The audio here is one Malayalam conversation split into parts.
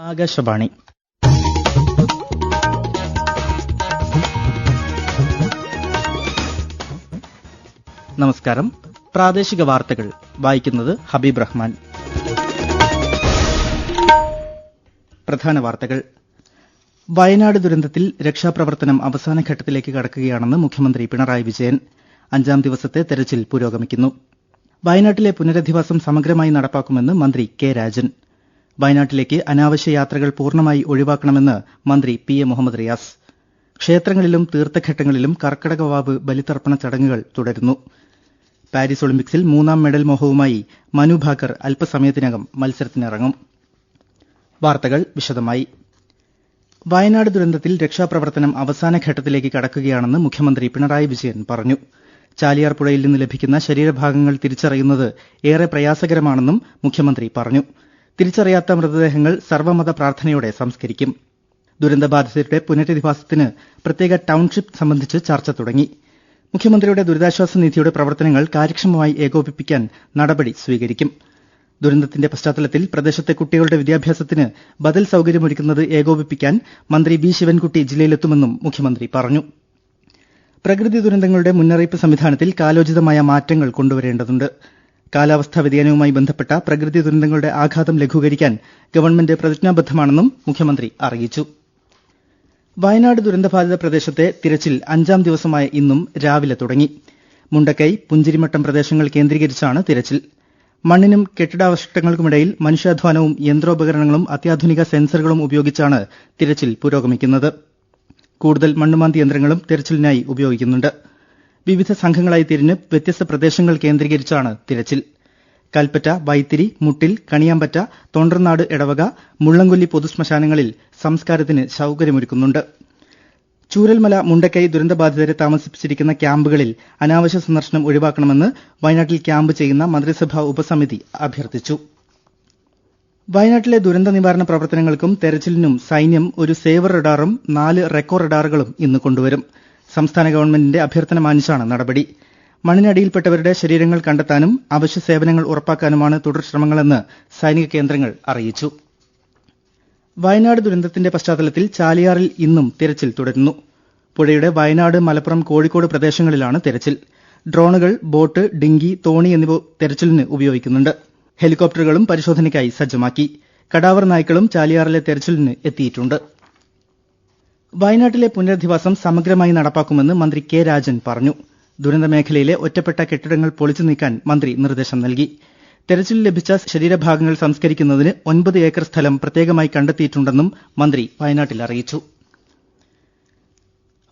ആകാശവാണി. നമസ്കാരം. പ്രാദേശിക വാർത്തകൾ. വായിക്കുന്നത് ഹബീബ് റഹ്മാൻ. പ്രധാന വാർത്തകൾ. വയനാട് ദുരന്തത്തിൽ രക്ഷാപ്രവർത്തനം അവസാന ഘട്ടത്തിലേക്ക് കടക്കുകയാണെന്ന് മുഖ്യമന്ത്രി പിണറായി വിജയൻ അഞ്ചാം ദിവസത്തെ തെരച്ചിൽ പുരോഗമിക്കുന്നു. വയനാട്ടിലെ പുനരധിവാസം സമഗ്രമായി നടപ്പാക്കുമെന്ന് മന്ത്രി കെ രാജൻ. വയനാട്ടിലേക്ക് അനാവശ്യ യാത്രകൾ പൂർണമായി ഒഴിവാക്കണമെന്ന് മന്ത്രി പി എ മുഹമ്മദ് റിയാസ്. ക്ഷേത്രങ്ങളിലും തീർത്ഥഘട്ടങ്ങളിലും കർക്കടക വാവ് ബലിതർപ്പണ ചടങ്ങുകൾ തുടരുന്നു. പാരീസ് ഒളിമ്പിക്സിൽ മൂന്നാം മെഡൽ മോഹവുമായി മനു ഭാക്കർ അല്പസമയത്തിനകം മത്സരത്തിനിറങ്ങും. വാർത്തകൾ വിശദമായി. വയനാട് ദുരന്തത്തിൽ രക്ഷാപ്രവർത്തനം അവസാന ഘട്ടത്തിലേക്ക് കടക്കുകയാണെന്ന് മുഖ്യമന്ത്രി പിണറായി വിജയൻ പറഞ്ഞു. ചാലിയാർ പുഴയിൽ നിന്ന് ലഭിക്കുന്ന ശരീരഭാഗങ്ങൾ തിരിച്ചറിയുന്നത് ഏറെ പ്രയാസകരമാണെന്നും മുഖ്യമന്ത്രി പറഞ്ഞു. തിരിച്ചറിയാത്ത മൃതദേഹങ്ങൾ സർവമത പ്രാർത്ഥനയോടെ സംസ്കരിക്കും. ദുരന്തബാധിതരുടെ പുനരധിവാസത്തിന് പ്രത്യേക ടൌൺഷിപ്പ് സംബന്ധിച്ച് ചർച്ച തുടങ്ങി. മുഖ്യമന്ത്രിയുടെ ദുരിതാശ്വാസ നിധിയുടെ പ്രവർത്തനങ്ങൾ കാര്യക്ഷമമായി ഏകോപിപ്പിക്കാൻ നടപടി സ്വീകരിക്കും. ദുരന്തത്തിന്റെ പശ്ചാത്തലത്തിൽ പ്രദേശത്തെ കുട്ടികളുടെ വിദ്യാഭ്യാസത്തിന് ബദൽ സൌകര്യമൊരുക്കുന്നത് ഏകോപിപ്പിക്കാൻ മന്ത്രി ബി ശിവൻകുട്ടി ജില്ലയിലെത്തുമെന്നും മുഖ്യമന്ത്രി പറഞ്ഞു. പ്രകൃതി ദുരന്തങ്ങളുടെ മുന്നറിയിപ്പ് സംവിധാനത്തിൽ കാലോചിതമായ മാറ്റങ്ങൾ കൊണ്ടുവരേണ്ടതുണ്ട്. കാലാവസ്ഥാ വ്യതിയാനവുമായി ബന്ധപ്പെട്ട പ്രകൃതി ദുരന്തങ്ങളുടെ ആഘാതം ലഘൂകരിക്കാൻ ഗവൺമെന്റ് പ്രതിജ്ഞാബദ്ധമാണെന്നും മുഖ്യമന്ത്രി അറിയിച്ചു. വയനാട് ദുരന്തബാധിത പ്രദേശത്തെ തിരച്ചിൽ അഞ്ചാം ദിവസമായ ഇന്നും രാവിലെ തുടങ്ങി. മുണ്ടക്കൈ പുഞ്ചിരിമട്ടം പ്രദേശങ്ങൾ കേന്ദ്രീകരിച്ചാണ് തിരച്ചിൽ. മണ്ണിനും കെട്ടിടാവശിഷ്ടങ്ങൾക്കുമിടയിൽ മനുഷ്യാധ്വാനവും യന്ത്രോപകരണങ്ങളും അത്യാധുനിക സെൻസറുകളും ഉപയോഗിച്ചാണ് തിരച്ചിൽ പുരോഗമിക്കുന്നത്. കൂടുതൽ മണ്ണുമാന്തി യന്ത്രങ്ങളും തിരച്ചിലിനായി ഉപയോഗിക്കുന്നുണ്ട്. വിവിധ സംഘങ്ങളായി തിരിഞ്ഞ് വ്യത്യസ്ത പ്രദേശങ്ങൾ കേന്ദ്രീകരിച്ചാണ് തിരച്ചിൽ. കൽപ്പറ്റ വൈത്തിരി മുട്ടിൽ കണിയാമ്പറ്റ തൊണ്ടർനാട് ഇടവക മുള്ളംകൊല്ലി പൊതുശ്മശാനങ്ങളിൽ സംസ്കാരത്തിന് സൌകര്യമൊരുക്കുന്നുണ്ട് ചൂരൽമല മുണ്ടക്കൈ ദുരന്തബാധിതരെ താമസിപ്പിച്ചിരിക്കുന്ന ക്യാമ്പുകളിൽ അനാവശ്യ സന്ദർശനം ഒഴിവാക്കണമെന്ന് വയനാട്ടിൽ ക്യാമ്പ് ചെയ്യുന്ന മന്ത്രിസഭാ ഉപസമിതി അഭ്യർത്ഥിച്ചു. വയനാട്ടിലെ ദുരന്ത നിവാരണ പ്രവർത്തനങ്ങൾക്കും തെരച്ചിലിനും സൈന്യം ഒരു സേവർ റഡാറും നാല് റെക്കോ റഡാറുകളും ഇന്ന് കൊണ്ടുവരും. സംസ്ഥാന ഗവൺമെന്റിന്റെ അഭ്യർത്ഥന മാനിച്ചാണ് നടപടി. മണ്ണിനടിയിൽപ്പെട്ടവരുടെ ശരീരങ്ങൾ കണ്ടെത്താനും അവശ്യ സേവനങ്ങൾ ഉറപ്പാക്കാനുമാണ് തുടർ ശ്രമങ്ങളെന്ന് സൈനിക കേന്ദ്രങ്ങൾ അറിയിച്ചു. വയനാട് ദുരന്തത്തിന്റെ പശ്ചാത്തലത്തിൽ ചാലിയാറിൽ ഇന്നും തിരച്ചിൽ തുടരുന്നു. പുഴയുടെ വയനാട് മലപ്പുറം കോഴിക്കോട് പ്രദേശങ്ങളിലാണ് തിരച്ചിൽ. ഡ്രോണുകൾ ബോട്ട് ഡിങ്കി തോണി എന്നിവ തെരച്ചിലിന് ഉപയോഗിക്കുന്നുണ്ട്. ഹെലികോപ്റ്ററുകളും പരിശോധനയ്ക്കായി സജ്ജമാക്കി. കടാവർ നായ്ക്കളും ചാലിയാറിലെ തെരച്ചിലിന് എത്തിയിട്ടുണ്ട്. വയനാട്ടിലെ പുനരധിവാസം സമഗ്രമായി നടപ്പാക്കുമെന്ന് മന്ത്രി കെ രാജൻ പറഞ്ഞു. ദുരന്ത മേഖലയിലെ ഒറ്റപ്പെട്ട കെട്ടിടങ്ങൾ പൊളിച്ചു നീക്കാൻ മന്ത്രി നിർദ്ദേശം നൽകി. തെരച്ചിൽ ലഭിച്ച ശരീരഭാഗങ്ങൾ സംസ്കരിക്കുന്നതിന് ഒൻപത് ഏക്കർ സ്ഥലം പ്രത്യേകമായി കണ്ടെത്തിയിട്ടുണ്ടെന്നും മന്ത്രി വയനാട്ടിൽ അറിയിച്ചു.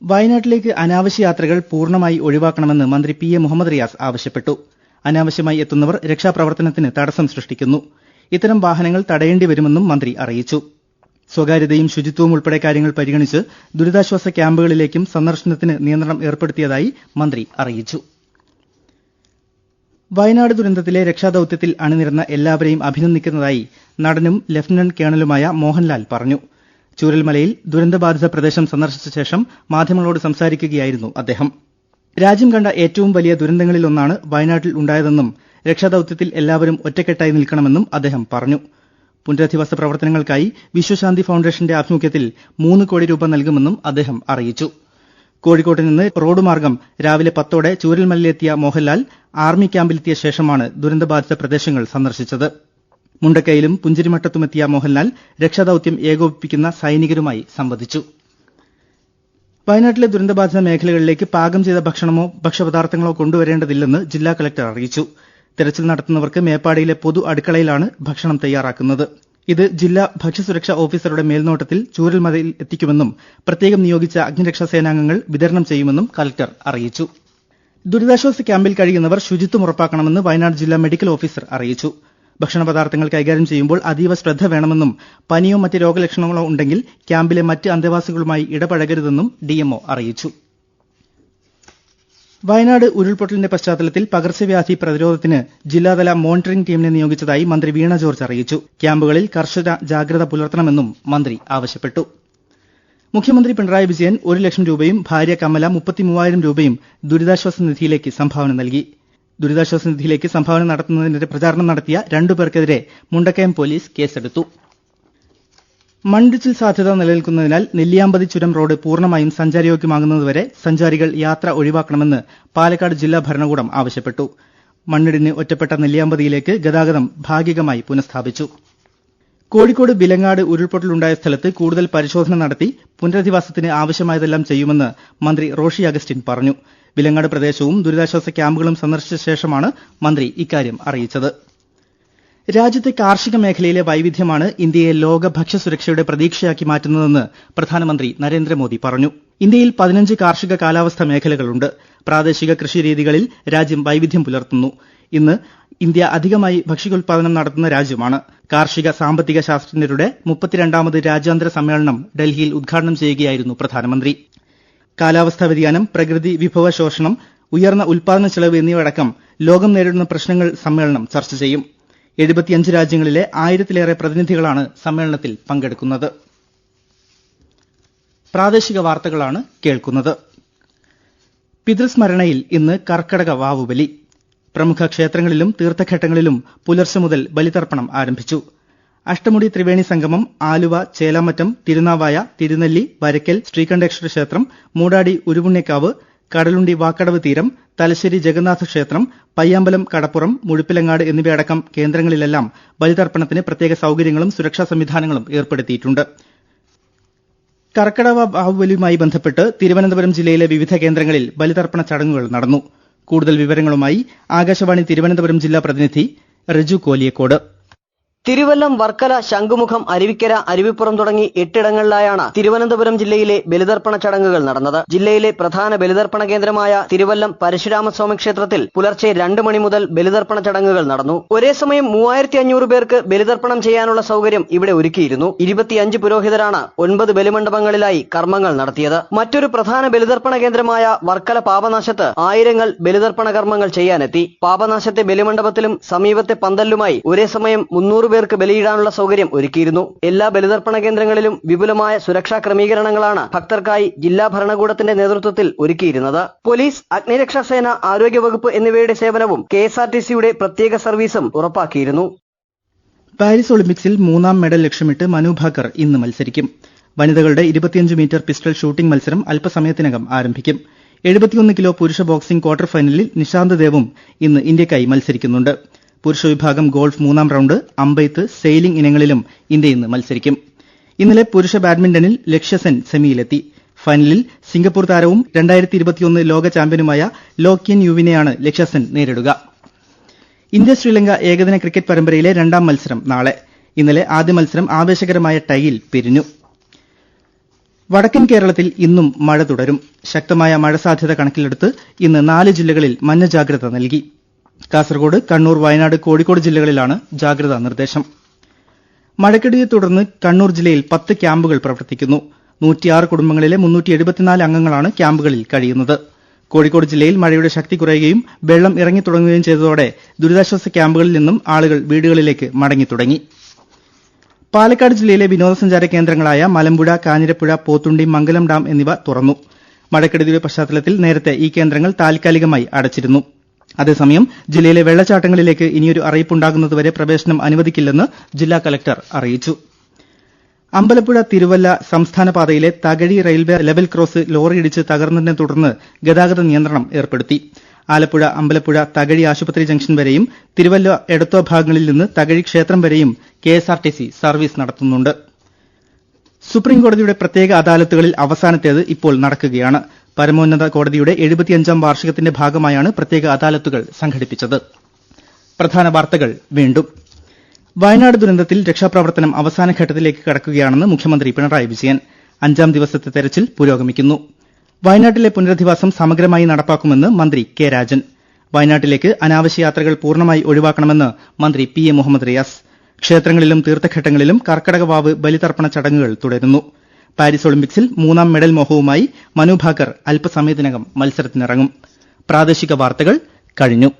വയനാട്ടിലേക്ക് അനാവശ്യ യാത്രകൾ പൂർണമായി ഒഴിവാക്കണമെന്ന് മന്ത്രി പി എ മുഹമ്മദ് റിയാസ് ആവശ്യപ്പെട്ടു. അനാവശ്യമായി എത്തുന്നവർ രക്ഷാപ്രവർത്തനത്തിന് തടസ്സം സൃഷ്ടിക്കുന്നു. ഇത്തരം വാഹനങ്ങൾ തടയേണ്ടി വരുമെന്നും മന്ത്രി അറിയിച്ചു. സ്വകാര്യതയും ശുചിത്വവും ഉൾപ്പെടെ കാര്യങ്ങൾ പരിഗണിച്ച് ദുരിതാശ്വാസ ക്യാമ്പുകളിലേക്കും സന്ദർശനത്തിന് നിയന്ത്രണം ഏർപ്പെടുത്തിയതായി മന്ത്രി അറിയിച്ചു. വയനാട് ദുരന്തത്തിലെ രക്ഷാദൌത്യത്തിൽ അണിനിരന്ന എല്ലാവരെയും അഭിനന്ദിക്കുന്നതായി നടനും ലഫ്റ്റനന്റ് കേണലുമായ മോഹൻലാൽ പറഞ്ഞു. ചൂരൽമലയിൽ ദുരന്തബാധിത പ്രദേശം സന്ദർശിച്ച ശേഷം മാധ്യമങ്ങളോട് സംസാരിക്കുകയായിരുന്നു അദ്ദേഹം. രാജ്യം കണ്ട ഏറ്റവും വലിയ ദുരന്തങ്ങളിലൊന്നാണ് വയനാട്ടിൽ ഉണ്ടായതെന്നും രക്ഷാദൌത്യത്തിൽ എല്ലാവരും ഒറ്റക്കെട്ടായി നിൽക്കണമെന്നും അദ്ദേഹം പറഞ്ഞു. പുനരധിവാസ പ്രവർത്തനങ്ങൾക്കായി വിശ്വശാന്തി ഫൌണ്ടേഷന്റെ ആഭിമുഖ്യത്തിൽ മൂന്ന് കോടി രൂപ നൽകുമെന്നും അദ്ദേഹം അറിയിച്ചു. കോഴിക്കോട്ട് നിന്ന് റോഡ് മാർഗം രാവിലെ പത്തോടെ ചൂരൽമലയിലെത്തിയ മോഹൻലാൽ ആർമി ക്യാമ്പിലെത്തിയ ശേഷമാണ് ദുരന്തബാധിത പ്രദേശങ്ങൾ സന്ദർശിച്ചത്. മുണ്ടക്കയിലും പുഞ്ചിരിമട്ടത്തുമെത്തിയ മോഹൻലാൽ രക്ഷാദൌത്യം ഏകോപിപ്പിക്കുന്ന സൈനികരുമായി സംവദിച്ചു. വയനാട്ടിലെ ദുരന്തബാധിത മേഖലകളിലേക്ക് പാകം ചെയ്ത ഭക്ഷണമോ ഭക്ഷ്യപദാർത്ഥങ്ങളോ കൊണ്ടുവരേണ്ടതില്ലെന്ന് ജില്ലാ കളക്ടർ അറിയിച്ചു. തെരച്ചിൽ നടത്തുന്നവർക്ക് മേപ്പാടിയിലെ പൊതു അടുക്കളയിലാണ് ഭക്ഷണം തയ്യാറാക്കുന്നത്. ഇത് ജില്ലാ ഭക്ഷ്യസുരക്ഷാ ഓഫീസറുടെ മേൽനോട്ടത്തിൽ ചൂരൽമലയിൽ എത്തിക്കുമെന്നും പ്രത്യേകം നിയോഗിച്ച അഗ്നിരക്ഷാ സേനാംഗങ്ങൾ വിതരണം ചെയ്യുമെന്നും കലക്ടർ അറിയിച്ചു. ദുരിതാശ്വാസ ക്യാമ്പിൽ കഴിയുന്നവർ ശുചിത്വം ഉറപ്പാക്കണമെന്ന് വയനാട് ജില്ലാ മെഡിക്കൽ ഓഫീസർ അറിയിച്ചു. ഭക്ഷണ പദാർത്ഥങ്ങൾ കൈകാര്യം ചെയ്യുമ്പോൾ അതീവ ശ്രദ്ധ വേണമെന്നും പനിയോ മറ്റ് രോഗലക്ഷണങ്ങളോ ഉണ്ടെങ്കിൽ ക്യാമ്പിലെ മറ്റ് അന്തേവാസികളുമായി ഇടപഴകരുതെന്നും ഡിഎംഒ അറിയിച്ചു. വയനാട് ഉരുൾപൊട്ടലിന്റെ പശ്ചാത്തലത്തിൽ പകർച്ചവ്യാധി പ്രതിരോധത്തിന് ജില്ലാതല മോണിറ്ററിംഗ് ടീമിനെ നിയോഗിച്ചതായി മന്ത്രി വീണ ജോർജ് അറിയിച്ചു. ക്യാമ്പുകളിൽ കർശന ജാഗ്രത പുലർത്തണമെന്നും മന്ത്രി ആവശ്യപ്പെട്ടു. മുഖ്യമന്ത്രി പിണറായി വിജയൻ ഒരു ലക്ഷം രൂപയും ഭാര്യ കമല മുപ്പത്തിമൂവായിരം രൂപയും ദുരിതാശ്വാസ നിധിയിലേക്ക് സംഭാവന നൽകി. ദുരിതാശ്വാസ നിധിയിലേക്ക് സംഭാവന നടത്തുന്നതിനെതിരെ പ്രചാരണം നടത്തിയ രണ്ടുപേർക്കെതിരെ മുണ്ടക്കയം പോലീസ് കേസെടുത്തു. മണ്ണിടിച്ചിൽ സാധ്യത നിലനിൽക്കുന്നതിനാൽ നെല്ലിയാമ്പതി ചുരം റോഡ് പൂർണമായും സഞ്ചാരയോഗ്യമാകുന്നതുവരെ സഞ്ചാരികൾ യാത്ര ഒഴിവാക്കണമെന്ന് പാലക്കാട് ജില്ലാ ഭരണകൂടം ആവശ്യപ്പെട്ടു. മണ്ണിടിഞ്ഞ് ഒറ്റപ്പെട്ട നെല്ലിയാമ്പതിയിലേക്ക് ഗതാഗതം ഭാഗികമായി പുനഃസ്ഥാപിച്ചു. കോഴിക്കോട് ബിലങ്ങാട് ഉരുൾപൊട്ടലുണ്ടായ സ്ഥലത്ത് കൂടുതൽ പരിശോധന നടത്തി പുനരധിവാസത്തിന് ആവശ്യമായതെല്ലാം ചെയ്യുമെന്ന് മന്ത്രി റോഷി അഗസ്റ്റിൻ പറഞ്ഞു. ബിലങ്ങാട് പ്രദേശവും ദുരിതാശ്വാസ ക്യാമ്പുകളും സന്ദർശിച്ച ശേഷമാണ് മന്ത്രി ഇക്കാര്യം അറിയിച്ചത്. രാജ്യത്തെ കാർഷിക മേഖലയിലെ വൈവിധ്യമാണ് ഇന്ത്യയെ ലോക ഭക്ഷ്യസുരക്ഷയുടെ പ്രതീക്ഷയാക്കി മാറ്റുന്നതെന്ന് പ്രധാനമന്ത്രി നരേന്ദ്രമോദി പറഞ്ഞു. ഇന്ത്യയിൽ പതിനഞ്ച് കാർഷിക കാലാവസ്ഥ മേഖലകളുണ്ട്. പ്രാദേശിക കൃഷിരീതികളിൽ രാജ്യം വൈവിധ്യം പുലർത്തുന്നു. ഇന്ന് ഇന്ത്യ അധികമായി ഭക്ഷ്യോൽപാദനം നടത്തുന്ന രാജ്യമാണ്. കാർഷിക സാമ്പത്തിക ശാസ്ത്രജ്ഞരുടെ മുപ്പത്തിരണ്ടാമത് രാജ്യാന്തര സമ്മേളനം ഡൽഹിയിൽ ഉദ്ഘാടനം ചെയ്യുകയായിരുന്നു പ്രധാനമന്ത്രി. കാലാവസ്ഥാ വ്യതിയാനം പ്രകൃതി വിഭവ ശോഷണം ഉയർന്ന ഉൽപാദന ചെലവ് എന്നിവയടക്കം ലോകം നേരിടുന്ന പ്രശ്നങ്ങൾ സമ്മേളനം ചർച്ച ചെയ്യും. എഴുപത്തിയഞ്ച് രാജ്യങ്ങളിലെ ആയിരത്തിലേറെ പ്രതിനിധികളാണ് സമ്മേളനത്തിൽ പങ്കെടുക്കുന്നത്. പ്രാദേശിക വാർത്തകളാണ് കേൾക്കുന്നത്. പിതൃസ്മരണയിൽ ഇന്ന് കർക്കടക വാവുബലി. പ്രമുഖ ക്ഷേത്രങ്ങളിലും തീർത്ഥഘട്ടങ്ങളിലും പുലർച്ചെ മുതൽ ബലിതർപ്പണം ആരംഭിച്ചു. അഷ്ടമുടി ത്രിവേണി സംഗമം ആലുവ ചേലാമറ്റം തിരുനാവായ തിരുനെല്ലി വരക്കൽ ശ്രീകണ്ഠേശ്വര ക്ഷേത്രം മൂടാടി ഉരുപുണ്യക്കാവ് കടലുണ്ടി വാക്കടവ് തീരം തലശ്ശേരി ജഗന്നാഥ ക്ഷേത്രം പയ്യാമ്പലം കടപ്പുറം മുഴുപ്പിലങ്ങാട് എന്നിവയടക്കം കേന്ദ്രങ്ങളിലെല്ലാം ബലിതർപ്പണത്തിന് പ്രത്യേക സൌകര്യങ്ങളും സുരക്ഷാ സംവിധാനങ്ങളും ഏർപ്പെടുത്തിയിട്ടുണ്ട്. കർക്കടവ ബാഹുബലിയുമായി ബന്ധപ്പെട്ട് തിരുവനന്തപുരം ജില്ലയിലെ വിവിധ കേന്ദ്രങ്ങളിൽ ബലിതർപ്പണ ചടങ്ങുകൾ നടന്നു. കൂടുതൽ വിവരങ്ങളുമായി ആകാശവാണി തിരുവനന്തപുരം ജില്ലാ പ്രതിനിധി റിജു കോലിയക്കോട്. തിരുവല്ലം വർക്കല ശംഖുമുഖം അരുവിക്കര അരുവിപ്പുറം തുടങ്ങി എട്ടിടങ്ങളിലായാണ് തിരുവനന്തപുരം ജില്ലയിലെ ബലിതർപ്പണ ചടങ്ങുകൾ നടന്നത്. ജില്ലയിലെ പ്രധാന ബലിതർപ്പണ കേന്ദ്രമായ തിരുവല്ലം പരശുരാമസ്വാമി ക്ഷേത്രത്തിൽ പുലർച്ചെ രണ്ട് മണി മുതൽ ബലിതർപ്പണ ചടങ്ങുകൾ നടന്നു. ഒരേ സമയം മൂവായിരത്തി അഞ്ഞൂറ് പേർക്ക് ബലിതർപ്പണം ചെയ്യാനുള്ള സൗകര്യം ഇവിടെ ഒരുക്കിയിരുന്നു. ഇരുപത്തിയഞ്ച് പുരോഹിതരാണ് ഒൻപത് ബലിമണ്ഡപങ്ങളിലായി കർമ്മങ്ങൾ നടത്തിയത്. മറ്റൊരു പ്രധാന ബലിതർപ്പണ കേന്ദ്രമായ വർക്കല പാപനാശത്ത് ആയിരങ്ങൾ ബലിതർപ്പണ കർമ്മങ്ങൾ ചെയ്യാനെത്തി. പാപനാശത്തെ ബലിമണ്ഡപത്തിലും സമീപത്തെ പന്തലിലുമായി ഒരേ സമയം മുന്നൂറ് പേർക്ക് ബലിയിടാനുള്ള സൗകര്യം ഒരുക്കിയിരുന്നു. എല്ലാ ബലിതർപ്പണ കേന്ദ്രങ്ങളിലും വിപുലമായ സുരക്ഷാ ക്രമീകരണങ്ങളാണ് ഭക്തർക്കായി ജില്ലാ ഭരണകൂടത്തിന്റെ നേതൃത്വത്തിൽ ഒരുക്കിയിരുന്നത്. പോലീസ് അഗ്നിരക്ഷാസേന ആരോഗ്യവകുപ്പ് എന്നിവയുടെ സേവനവും കെ എസ് ആർ ടി സിയുടെ പ്രത്യേക സർവീസും ഉറപ്പാക്കിയിരുന്നു. പാരീസ് ഒളിമ്പിക്സിൽ മൂന്നാം മെഡൽ ലക്ഷ്യമിട്ട് മനു ഭാക്കർ ഇന്ന് മത്സരിക്കും. വനിതകളുടെ ഇരുപത്തിയഞ്ച് മീറ്റർ പിസ്റ്റൾ ഷൂട്ടിംഗ് മത്സരം അല്പസമയത്തിനകം ആരംഭിക്കും. എഴുപത്തിയൊന്ന് കിലോ പുരുഷ ബോക്സിംഗ് ക്വാർട്ടർ ഫൈനലിൽ നിശാന്ത് ദേവും ഇന്ന് ഇന്ത്യയ്ക്കായി മത്സരിക്കുന്നുണ്ട്. പുരുഷ വിഭാഗം ഗോൾഫ് മൂന്നാം റൌണ്ട് അമ്പെയ്ത്ത് സെയിലിംഗ് ഇനങ്ങളിലും ഇന്ത്യ ഇന്ന് മത്സരിക്കും. ഇന്നലെ പുരുഷ ബാഡ്മിന്റണിൽ ലക്ഷ്യസെൻ സെമിയിലെത്തി. ഫൈനലിൽ സിംഗപ്പൂർ താരവും രണ്ടായിരത്തി ഇരുപത്തിയൊന്ന് ലോക ചാമ്പ്യനുമായ ലോക്യൻ യുവിനെയാണ് ലക്ഷ്യസെൻ നേരിടുക. ഇന്ത്യ ശ്രീലങ്ക ഏകദിന ക്രിക്കറ്റ് പരമ്പരയിലെ രണ്ടാം മത്സരം നാളെ. ഇന്നലെ ആദ്യ മത്സരം ആവേശകരമായ ടൈയിൽ പിരിഞ്ഞു. വടക്കൻ കേരളത്തിൽ ഇന്നും മഴ തുടരും. ശക്തമായ മഴ സാധ്യത കണക്കിലെടുത്ത് ഇന്ന് നാല് ജില്ലകളിൽ മഞ്ഞ ജാഗ്രത നൽകി. കാസർഗോഡ് കണ്ണൂർ വയനാട് കോഴിക്കോട് ജില്ലകളിലാണ് ജാഗ്രതാ നിർദ്ദേശം. മഴക്കെടുതിയെ തുടർന്ന് കണ്ണൂർ ജില്ലയിൽ പത്ത് ക്യാമ്പുകൾ പ്രവർത്തിക്കുന്നു. നൂറ്റിയാറ് കുടുംബങ്ങളിലെ മുന്നൂറ്റി എഴുപത്തിനാല് അംഗങ്ങളാണ് ക്യാമ്പുകളിൽ കഴിയുന്നത്. കോഴിക്കോട് ജില്ലയിൽ മഴയുടെ ശക്തി കുറയുകയും വെള്ളം ഇറങ്ങി തുടങ്ങുകയും ചെയ്തതോടെ ദുരിതാശ്വാസ ക്യാമ്പുകളിൽ നിന്നും ആളുകൾ വീടുകളിലേക്ക് മടങ്ങിത്തുടങ്ങി പാലക്കാട് ജില്ലയിലെ വിനോദസഞ്ചാര കേന്ദ്രങ്ങളായ മലമ്പുഴ കാഞ്ഞിരപ്പുഴ പോത്തുണ്ടി മംഗലം ഡാം എന്നിവ തുറന്നു. മഴക്കെടുതിയുടെ പശ്ചാത്തലത്തിൽ നേരത്തെ ഈ കേന്ദ്രങ്ങൾ താൽക്കാലികമായി അടച്ചിരുന്നു. അതേസമയം ജില്ലയിലെ വെള്ളച്ചാട്ടങ്ങളിലേക്ക് ഇനിയൊരു അറിയിപ്പുണ്ടാകുന്നതുവരെ പ്രവേശനം അനുവദിക്കില്ലെന്ന് ജില്ലാ കലക്ടർ അറിയിച്ചു. അമ്പലപ്പുഴ തിരുവല്ല സംസ്ഥാന പാതയിലെ തകഴി റെയിൽവേ ലെവൽ ക്രോസ് ലോറിയിടിച്ച് തകർന്നതിനെ തുടർന്ന് ഗതാഗത നിയന്ത്രണം ഏർപ്പെടുത്തി. ആലപ്പുഴ അമ്പലപ്പുഴ തകഴി ആശുപത്രി ജംഗ്ഷൻ വരെയും തിരുവല്ല എടത്തോ ഭാഗങ്ങളിൽ നിന്ന് തകഴി ക്ഷേത്രം വരെയും കെഎസ്ആർടിസി സർവീസ് നടത്തുന്നുണ്ട്. സുപ്രീംകോടതിയുടെ പ്രത്യേക അദാലത്തുകളിൽ അവസാനത്തേത് ഇപ്പോൾ നടക്കുകയാണ്. പരമോന്നത കോടതിയുടെ എഴുപത്തിയഞ്ചാം വാർഷികത്തിന്റെ ഭാഗമായാണ് പ്രത്യേക അദാലത്തുകൾ സംഘടിപ്പിച്ചത്. പ്രധാന വാർത്തകൾ വീണ്ടും. വയനാട് ദുരന്തത്തിൽ രക്ഷാപ്രവർത്തനം അവസാന ഘട്ടത്തിലേക്ക് കടക്കുകയാണെന്ന് മുഖ്യമന്ത്രി പിണറായി വിജയൻ അഞ്ചാം ദിവസത്തെ തെരച്ചിൽ പുരോഗമിക്കുന്നു. വയനാട്ടിലെ പുനരധിവാസം സമഗ്രമായി നടപ്പാക്കുമെന്ന് മന്ത്രി കെ രാജൻ. വയനാട്ടിലേക്ക് അനാവശ്യ യാത്രകൾ പൂർണമായി ഒഴിവാക്കണമെന്ന് മന്ത്രി പി എ മുഹമ്മദ് റിയാസ്. ക്ഷേത്രങ്ങളിലും തീർത്ഥഘട്ടങ്ങളിലും കർക്കടകവാവ് ബലിതർപ്പണ ചടങ്ങുകൾ തുടരുന്നു. പാരീസ് ഒളിമ്പിക്സിൽ മൂന്നാം മെഡൽ മോഹവുമായി മനു ഭാക്കർ അല്പസമയത്തിനകം മത്സരത്തിനിറങ്ങും. പ്രാദേശിക വാർത്തകൾ കഴിഞ്ഞു.